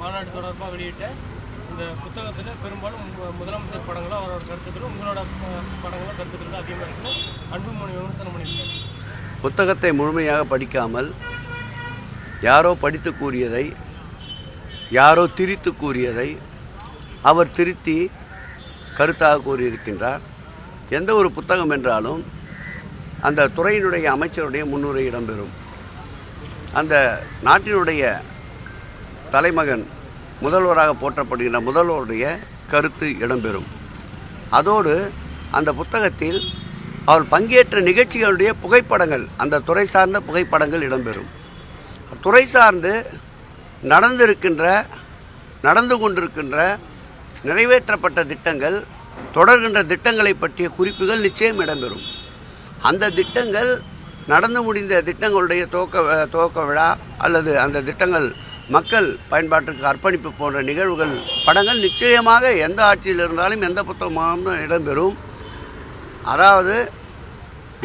மாநாடு தொடர்பாக வெளியிட்ட இந்த புத்தகத்தில் பெரும்பாலும் முதலமைச்சர் படங்களும் அவரோட கருத்துக்களும் உங்களோட படங்களும் கருத்துக்கள் தான் அதிகமாக இருக்குன்னு அன்புமணி விமர்சனம் பண்ணியிருக்காரு. புத்தகத்தை முழுமையாக படிக்காமல் யாரோ படித்து கூறியதை யாரோ திரித்து கூறியதை அவர் திருத்தி கருத்தாக கூறியிருக்கின்றார். எந்த ஒரு புத்தகம் என்றாலும் அந்த துறையினுடைய அமைச்சருடைய முன்னுரை இடம்பெறும். அந்த நாட்டினுடைய தலைமகன் முதல்வராக போற்றப்படுகின்ற முதல்வருடைய கருத்து இடம்பெறும். அதோடு அந்த புத்தகத்தில் அவர் பங்கேற்ற நிகழ்ச்சிகளுடைய புகைப்படங்கள் அந்த துறை சார்ந்த புகைப்படங்கள் இடம்பெறும். துறை சார்ந்து நடந்திருக்கின்ற நடந்து கொண்டிருக்கின்ற நிறைவேற்றப்பட்ட திட்டங்கள் தொடர்கின்ற திட்டங்களை பற்றிய குறிப்புகள் நிச்சயம் இடம்பெறும். அந்த திட்டங்கள் நடந்து முடிந்த திட்டங்களுடைய துவக்க துவக்க விழா அல்லது அந்த திட்டங்கள் மக்கள் பயன்பாட்டிற்கு அர்ப்பணிப்பு போன்ற நிகழ்வுகள் படங்கள் நிச்சயமாக எந்த ஆட்சியில் இருந்தாலும் எந்த புத்தகமாகவும் இடம்பெறும். அதாவது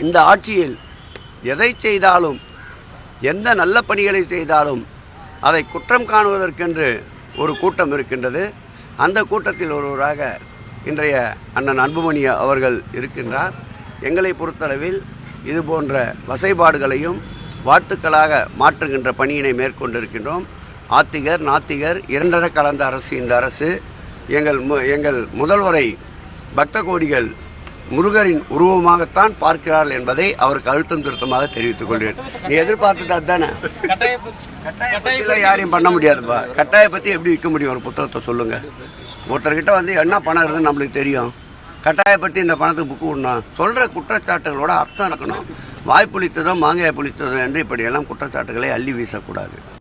இந்த ஆட்சியில் எதை செய்தாலும் எந்த நல்ல பணிகளை செய்தாலும் அதை குற்றம் காணுவதற்கென்று ஒரு கூட்டம் இருக்கின்றது. அந்த கூட்டத்தில் ஒருவராக இன்றைய அண்ணன் அன்புமணி அவர்கள் இருக்கின்றார். எங்களை பொறுத்தளவில் இது போன்ற வசைபாடுகளையும் வாழ்த்துக்களாக மாற்றுகின்ற பணியினை மேற்கொண்டிருக்கின்றோம். ஆத்திகர் நாத்திகர் இரண்டர கலந்த அரசு இந்த அரசு. எங்கள் மு- எங்கள் முதல்வரை பக்த கோடிகள் முருகரின் உருவமாகத்தான் பார்க்கிறார்கள் என்பதை அவருக்கு அழுத்தம் திருத்தமாக தெரிவித்துக் கொள்கிறேன். நீ எதிர்பார்த்தது அதுதானே? கட்டாய கட்டாய பற்றிலாம் யாரையும் பண்ண முடியாதுப்பா. கட்டாய பற்றி எப்படி விற்க முடியும்? ஒரு புத்தகத்தை சொல்லுங்க. ஒருத்தர்கிட்ட வந்து என்ன பணம் இருக்குன்னு நம்மளுக்கு தெரியும். கட்டாய பற்றி இந்த பணத்துக்கு புக்கு விடணும். சொல்கிற குற்றச்சாட்டுகளோட அர்த்தம் இருக்கணும். வாய் புளித்ததும் மாங்காய் புளித்ததும் என்று இப்படியெல்லாம் குற்றச்சாட்டுகளை அள்ளி வீசக்கூடாது.